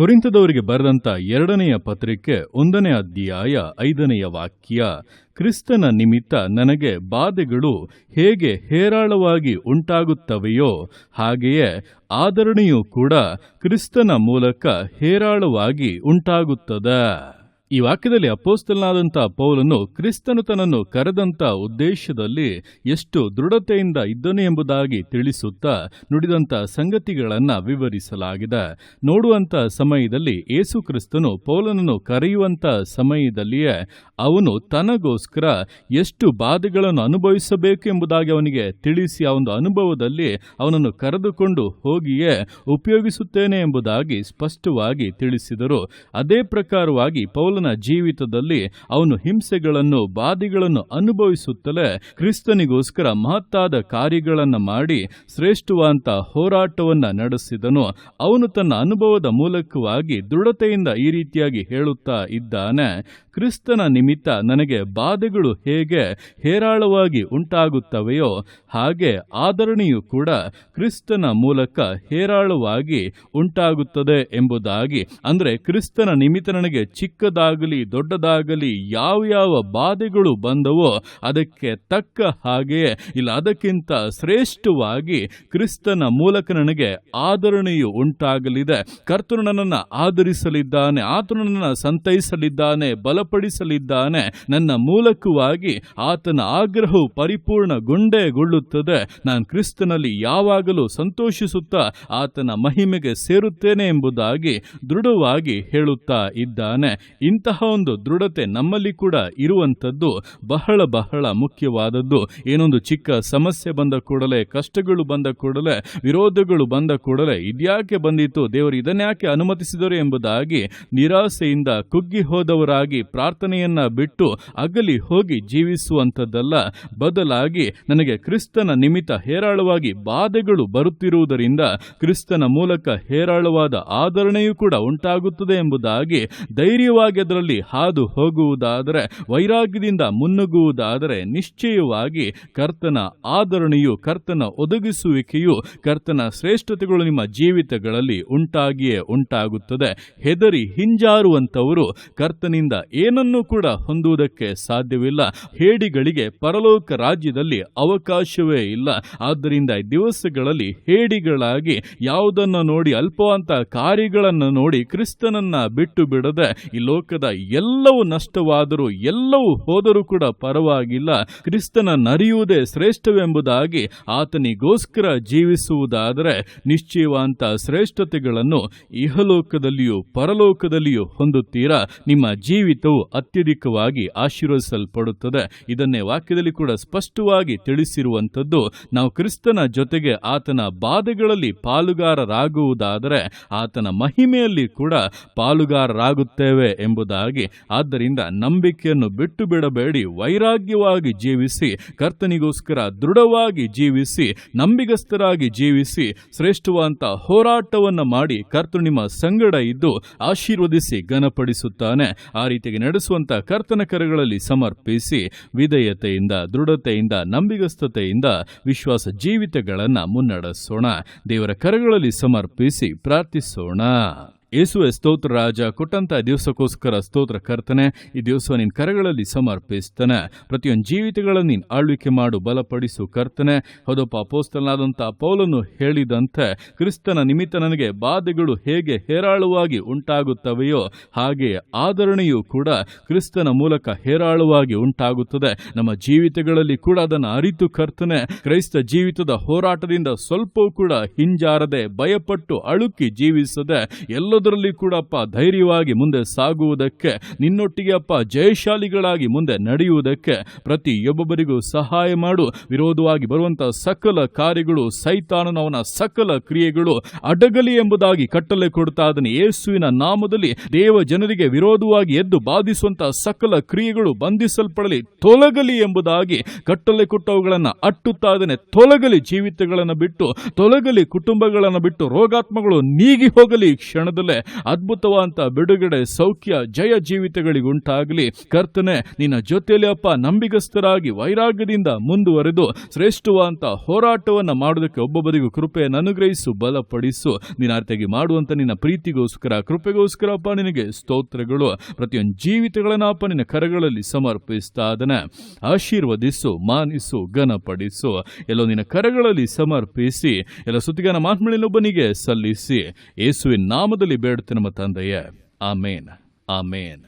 ಕೊರಿಂತದವರಿಗೆ ಬರೆದಂತ ಎರಡನೆಯ ಪತ್ರಿಕೆ ಒಂದನೇ ಅಧ್ಯಾಯ ಐದನೆಯ ವಾಕ್ಯ, ಕ್ರಿಸ್ತನ ನಿಮಿತ್ತ ನನಗೆ ಬಾಧೆಗಳು ಹೇಗೆ ಹೇರಾಳವಾಗಿ ಉಂಟಾಗುತ್ತವೆಯೋ ಹಾಗೆಯೇ ಆದರಣೆಯೂ ಕೂಡ ಕ್ರಿಸ್ತನ ಮೂಲಕ ಹೇರಾಳವಾಗಿ ಉಂಟಾಗುತ್ತದೆ. ಈ ವಾಕ್ಯದಲ್ಲಿ ಅಪೋಸ್ತಲನಾದಂಥ ಪೌಲನು ಕ್ರಿಸ್ತನು ತನ್ನನ್ನು ಕರೆದಂತ ಉದ್ದೇಶದಲ್ಲಿ ಎಷ್ಟು ದೃಢತೆಯಿಂದ ಇದ್ದನು ಎಂಬುದಾಗಿ ತಿಳಿಸುತ್ತಾ ನುಡಿದಂಥ ಸಂಗತಿಗಳನ್ನು ವಿವರಿಸಲಾಗಿದೆ. ನೋಡುವಂತ ಸಮಯದಲ್ಲಿ ಏಸು ಕ್ರಿಸ್ತನು ಪೌಲನನ್ನು ಕರೆಯುವಂತ ಸಮಯದಲ್ಲಿಯೇ ಅವನು ತನಗೋಸ್ಕರ ಎಷ್ಟು ಬಾಧೆಗಳನ್ನು ಅನುಭವಿಸಬೇಕು ಎಂಬುದಾಗಿ ಅವನಿಗೆ ತಿಳಿಸಿ ಆ ಒಂದು ಅನುಭವದಲ್ಲಿ ಅವನನ್ನು ಕರೆದುಕೊಂಡು ಹೋಗಿಯೇ ಉಪಯೋಗಿಸುತ್ತೇನೆ ಎಂಬುದಾಗಿ ಸ್ಪಷ್ಟವಾಗಿ ತಿಳಿಸಿದರು. ಅದೇ ಪ್ರಕಾರವಾಗಿ ಪೌಲನ ಜೀವಿತದಲ್ಲಿ ಅವನು ಹಿಂಸೆಗಳನ್ನು, ಬಾಧೆಗಳನ್ನು ಅನುಭವಿಸುತ್ತಲೇ ಕ್ರಿಸ್ತನಿಗೋಸ್ಕರ ಮಹತ್ತಾದ ಕಾರ್ಯಗಳನ್ನು ಮಾಡಿ ಶ್ರೇಷ್ಠವಾದಂತ ಹೋರಾಟವನ್ನ ನಡೆಸಿದನು. ಅವನು ತನ್ನ ಅನುಭವದ ಮೂಲಕವಾಗಿ ದೃಢತೆಯಿಂದ ಈ ರೀತಿಯಾಗಿ ಹೇಳುತ್ತಾ ಇದ್ದಾನೆ. ಕ್ರಿಸ್ತನ ನಿಮಿತ್ತ ನನಗೆ ಬಾಧೆಗಳು ಹೇಗೆ ಹೇರಾಳವಾಗಿ ಉಂಟಾಗುತ್ತವೆಯೋ ಹಾಗೆ ಆದರಣೆಯು ಕೂಡ ಕ್ರಿಸ್ತನ ಮೂಲಕ ಹೇರಾಳವಾಗಿ ಉಂಟಾಗುತ್ತದೆ ಎಂಬುದಾಗಿ. ಅಂದರೆ ಕ್ರಿಸ್ತನ ನಿಮಿತ್ತ ನನಗೆ ಚಿಕ್ಕದಾಗಲಿ ದೊಡ್ಡದಾಗಲಿ ಯಾವ ಯಾವ ಬಾಧೆಗಳು ಬಂದವೋ ಅದಕ್ಕೆ ತಕ್ಕ ಹಾಗೆಯೇ, ಇಲ್ಲ ಅದಕ್ಕಿಂತ ಶ್ರೇಷ್ಠವಾಗಿ ಕ್ರಿಸ್ತನ ಮೂಲಕ ನನಗೆ ಆದರಣೆಯು ಉಂಟಾಗಲಿದೆ. ಕರ್ತನು ನನ್ನನ್ನು ಆದರಿಸಲಿದ್ದಾನೆ, ಆತನು ನನ್ನನ್ನು ಸಂತೈಸಲಿದ್ದಾನೆ ಬಲಪಡಿಸಲಿದ್ದಾನೆ. ನನ್ನ ಮೂಲಕವಾಗಿ ಆತನ ಆಗ್ರಹವು ಪರಿಪೂರ್ಣಗೊಂಡೇಗೊಳ್ಳುತ್ತದೆ. ನಾನು ಕ್ರಿಸ್ತನಲ್ಲಿ ಯಾವಾಗಲೂ ಸಂತೋಷಿಸುತ್ತಾ ಆತನ ಮಹಿಮೆಗೆ ಸೇರುತ್ತೇನೆ ಎಂಬುದಾಗಿ ದೃಢವಾಗಿ ಹೇಳುತ್ತಾ ಇದ್ದಾನೆ. ಇಂತಹ ಒಂದು ದೃಢತೆ ನಮ್ಮಲ್ಲಿ ಕೂಡ ಇರುವಂಥದ್ದು ಬಹಳ ಬಹಳ ಮುಖ್ಯವಾದದ್ದು. ಏನೊಂದು ಚಿಕ್ಕ ಸಮಸ್ಯೆ ಬಂದ ಕೂಡಲೇ, ಕಷ್ಟಗಳು ಬಂದ ಕೂಡಲೇ, ವಿರೋಧಗಳು ಬಂದ ಕೂಡಲೇ ಇದ್ಯಾಕೆ ಬಂದಿತ್ತು? ದೇವರು ಇದನ್ಯಾಕೆ ಅನುಮತಿಸಿದರು ಎಂಬುದಾಗಿ ನಿರಾಸೆಯಿಂದ ಕುಗ್ಗಿ ಹೋದವರಾಗಿ ಪ್ರಾರ್ಥನೆಯನ್ನ ಬಿಟ್ಟು ಅಗಲಿ ಹೋಗಿ ಜೀವಿಸುವಂಥದ್ದಲ್ಲ. ಬದಲಾಗಿ ನನಗೆ ಕ್ರಿಸ್ತನ ನಿಮಿತ್ತ ಹೇರಾಳವಾಗಿ ಬಾಧೆಗಳು ಬರುತ್ತಿರುವುದರಿಂದ ಕ್ರಿಸ್ತನ ಮೂಲಕ ಹೇರಾಳವಾದ ಆದರಣೆಯೂ ಕೂಡ ಉಂಟಾಗುತ್ತದೆ ಎಂಬುದಾಗಿ ಧೈರ್ಯವಾಗಿ ಅದರಲ್ಲಿ ಹಾದು ಹೋಗುವುದಾದರೆ, ವೈರಾಗ್ಯದಿಂದ ಮುನ್ನುಗ್ಗುವುದಾದರೆ ನಿಶ್ಚಯವಾಗಿ ಕರ್ತನ ಆದರಣೆಯು, ಕರ್ತನ ಒದಗಿಸುವಿಕೆಯು ಕರ್ತನ ಶ್ರೇಷ್ಠತೆಗಳು ನಿಮ್ಮ ಜೀವಿತಗಳಲ್ಲಿ ಉಂಟಾಗಿಯೇ ಉಂಟಾಗುತ್ತದೆ. ಹೆದರಿ ಹಿಂಜಾರುವಂಥವರು ಕರ್ತನಿಂದ ಏನನ್ನೂ ಕೂಡ ಹೊಂದುವುದಕ್ಕೆ ಸಾಧ್ಯವಿಲ್ಲ. ಹೇಡಿಗಳಿಗೆ ಪರಲೋಕ ರಾಜ್ಯದಲ್ಲಿ ಅವಕಾಶವೇ ಇಲ್ಲ. ಆದ್ದರಿಂದ ದಿವಸಗಳಲ್ಲಿ ಹೇಡಿಗಳಾಗಿ ಯಾವುದನ್ನು ನೋಡಿ ಅಲ್ಪವಂತ ಕಾರ್ಯಗಳನ್ನು ನೋಡಿ ಕ್ರಿಸ್ತನನ್ನ ಬಿಟ್ಟು ಬಿಡದೆ ಈ ಲೋಕದ ಎಲ್ಲವೂ ನಷ್ಟವಾದರೂ ಎಲ್ಲವೂ ಹೋದರೂ ಕೂಡ ಪರವಾಗಿಲ್ಲ. ಕ್ರಿಸ್ತನ ನರಿಯುವುದೇ ಶ್ರೇಷ್ಠವೆಂಬುದಾಗಿ ಆತನಿಗೋಸ್ಕರ ಜೀವಿಸುವುದಾದರೆ ನಿಶ್ಚಯವಂತ ಶ್ರೇಷ್ಠತೆಗಳನ್ನು ಇಹಲೋಕದಲ್ಲಿಯೂ ಪರಲೋಕದಲ್ಲಿಯೂ ಹೊಂದುತ್ತೀರಾ? ನಿಮ್ಮ ಅತ್ಯಧಿಕವಾಗಿ ಆಶೀರ್ವದಿಸಲ್ಪಡುತ್ತದೆ. ಇದನ್ನೇ ವಾಕ್ಯದಲ್ಲಿ ಕೂಡ ಸ್ಪಷ್ಟವಾಗಿ ತಿಳಿಸಿರುವಂಥದ್ದು, ನಾವು ಕ್ರಿಸ್ತನ ಜೊತೆಗೆ ಆತನ ಬಾಧೆಗಳಲ್ಲಿ ಪಾಲುಗಾರರಾಗುವುದಾದರೆ ಆತನ ಮಹಿಮೆಯಲ್ಲಿ ಕೂಡ ಪಾಲುಗಾರರಾಗುತ್ತೇವೆ ಎಂಬುದಾಗಿ. ಆದ್ದರಿಂದ ನಂಬಿಕೆಯನ್ನು ಬಿಟ್ಟು ಬಿಡಬೇಡಿ ವೈರಾಗ್ಯವಾಗಿ ಜೀವಿಸಿ, ಕರ್ತನಿಗೋಸ್ಕರ ದೃಢವಾಗಿ ಜೀವಿಸಿ, ನಂಬಿಗಸ್ತರಾಗಿ ಜೀವಿಸಿ ಶ್ರೇಷ್ಠವಂತ ಹೋರಾಟವನ್ನು ಮಾಡಿ ಕರ್ತನು ನಿಮ್ಮ ಸಂಗಡ ಇದ್ದು ಆಶೀರ್ವದಿಸಿ ಘನಪಡಿಸುತ್ತಾನೆ. ಆ ರೀತಿಯಾಗಿ ನಡೆಸುವಂತ ಕರ್ತನ ಕರೆಗಳಲ್ಲಿ ಸಮರ್ಪಿಸಿ ವಿಧೇಯತೆಯಿಂದ ದೃಢತೆಯಿಂದ ನಂಬಿಗಸ್ತತೆಯಿಂದ ವಿಶ್ವಾಸ ಜೀವಿತಗಳನ್ನು ಮುನ್ನಡೆಸೋಣ. ದೇವರ ಕರೆಗಳಲ್ಲಿ ಸಮರ್ಪಿಸಿ ಪ್ರಾರ್ಥಿಸೋಣ. ಯೇಸುವೆ ಸ್ತೋತ್ರ ರಾಜ, ಕೊಟ್ಟಂತ ದಿವಸಕ್ಕೋಸ್ಕರ ಸ್ತೋತ್ರ ಕರ್ತನೆ, ಈ ದಿವಸ ನಿನ್ನ ಕರಗಳಲ್ಲಿ ಸಮರ್ಪಿಸ್ತಾನೆ. ಪ್ರತಿಯೊಂದು ಜೀವಿತಗಳನ್ನು ನೀನು ಆಳ್ವಿಕೆ ಮಾಡು, ಬಲಪಡಿಸು ಕರ್ತನೆ. ಹೌದಪ್ಪ ಅಪೋಸ್ತನಾದಂಥ ಪೌಲನ್ನು ಹೇಳಿದಂತೆ, ಕ್ರಿಸ್ತನ ನಿಮಿತ್ತ ನನಗೆ ಬಾಧೆಗಳು ಹೇಗೆ ಹೇರಾಳವಾಗಿ ಉಂಟಾಗುತ್ತವೆಯೋ, ಹಾಗೆ ಆದರಣೆಯೂ ಕೂಡ ಕ್ರಿಸ್ತನ ಮೂಲಕ ಹೇರಾಳವಾಗಿ ಉಂಟಾಗುತ್ತದೆ. ನಮ್ಮ ಜೀವಿತಗಳಲ್ಲಿ ಕೂಡ ಅದನ್ನು ಅರಿತು ಕರ್ತನೆ. ಕ್ರೈಸ್ತ ಜೀವಿತದ ಹೋರಾಟದಿಂದ ಸ್ವಲ್ಪವೂ ಕೂಡ ಹಿಂಜಾರದೆ, ಭಯಪಟ್ಟು, ಅಳುಕಿ ಜೀವಿಸದೆ ಎಲ್ಲದರಲ್ಲಿ ಕೂಡ, ಅಪ್ಪ, ಧೈರ್ಯವಾಗಿ ಮುಂದೆ ಸಾಗುವುದಕ್ಕೆ, ನಿನ್ನೊಟ್ಟಿಗೆ, ಅಪ್ಪ, ಜಯಶಾಲಿಗಳಾಗಿ ಮುಂದೆ ನಡೆಯುವುದಕ್ಕೆ ಪ್ರತಿಯೊಬ್ಬೊಬ್ಬರಿಗೂ ಸಹಾಯ ಮಾಡು. ವಿರೋಧವಾಗಿ ಬರುವಂತಹ ಸಕಲ ಕಾರ್ಯಗಳು ಸೈತಾನನವನ ಸಕಲ ಕ್ರಿಯೆಗಳು ಅಡಗಲಿ ಎಂಬುದಾಗಿ ಕಟ್ಟಲೆ ಕೊಡ್ತಾ ಅದನ್ನು ಯೇಸುವಿನ ನಾಮದಲ್ಲಿ ದೇವ ಜನರಿಗೆ ವಿರೋಧವಾಗಿ ಎದ್ದು ಬಾಧಿಸುವಂತಹ ಸಕಲ ಕ್ರಿಯೆಗಳು ಬಂಧಿಸಲ್ಪಡಲಿ, ತೊಲಗಲಿ ಎಂಬುದಾಗಿ ಕಟ್ಟಲೆ ಕೊಟ್ಟವುಗಳನ್ನು ಅಟ್ಟುತ್ತಾ ಇದನೆ ತೊಲಗಲಿ ಜೀವಿತಗಳನ್ನು ಬಿಟ್ಟು, ತೊಲಗಲಿ ಕುಟುಂಬಗಳನ್ನು ಬಿಟ್ಟು, ರೋಗಾತ್ಮಗಳು ನೀಗಿ ಹೋಗಲಿ ಕ್ಷಣದಲ್ಲೇ. ಅದ್ಭುತವಾದಂತ ಬಿಡುಗಡೆ ಸೌಖ್ಯ ಜಯ ಜೀವಿತಗಳಿಗುಂಟಾಗಲಿ ಕರ್ತನೆ, ನಿನ್ನ ಜೊತೆಯಲ್ಲಿ ಅಪ್ಪ ನಂಬಿಗಸ್ತರಾಗಿ ವೈರಾಗ್ಯದಿಂದ ಮುಂದುವರೆದು ಶ್ರೇಷ್ಠವಾದಂತ ಹೋರಾಟವನ್ನ ಮಾಡೋದಕ್ಕೆ ಒಬ್ಬೊಬ್ಬರಿಗೂ ಕೃಪೆಯನ್ನು ಅನುಗ್ರಹಿಸು, ಬಲಪಡಿಸು. ನಿನ್ನ ಅರ್ಥವಾಗಿ ಮಾಡುವಂತ ನಿನ್ನ ಪ್ರೀತಿಗೋಸ್ಕರ, ಕೃಪೆಗೋಸ್ಕರ ಅಪ್ಪ ನಿನಗೆ ಸ್ತೋತ್ರಗಳು. ಪ್ರತಿಯೊಂದು ಜೀವಿತಗಳನ್ನಪ್ಪ ನಿನ್ನ ಕರಗಳಲ್ಲಿ ಸಮರ್ಪಿಸ್ತಾ ಅದನ್ನ ಆಶೀರ್ವದಿಸು, ಮಾನಿಸು, ಘನಪಡಿಸು. ಎಲ್ಲೋ ನಿನ್ನ ಕರಗಳಲ್ಲಿ ಸಮರ್ಪಿಸಿ, ಎಲ್ಲ ಸುತ್ತಿಗನ ಮಾತ್ಮಳಿನೊಬ್ಬನಿಗೆ ಸಲ್ಲಿಸಿ. ಯೇಸುವಿನ ನಾಮದಲ್ಲಿ ಬೇಡುತ್ತೆ ನಮ್ಮ ತಂದೆಯೇ ಆಮೇನ್ ಆಮೇನ್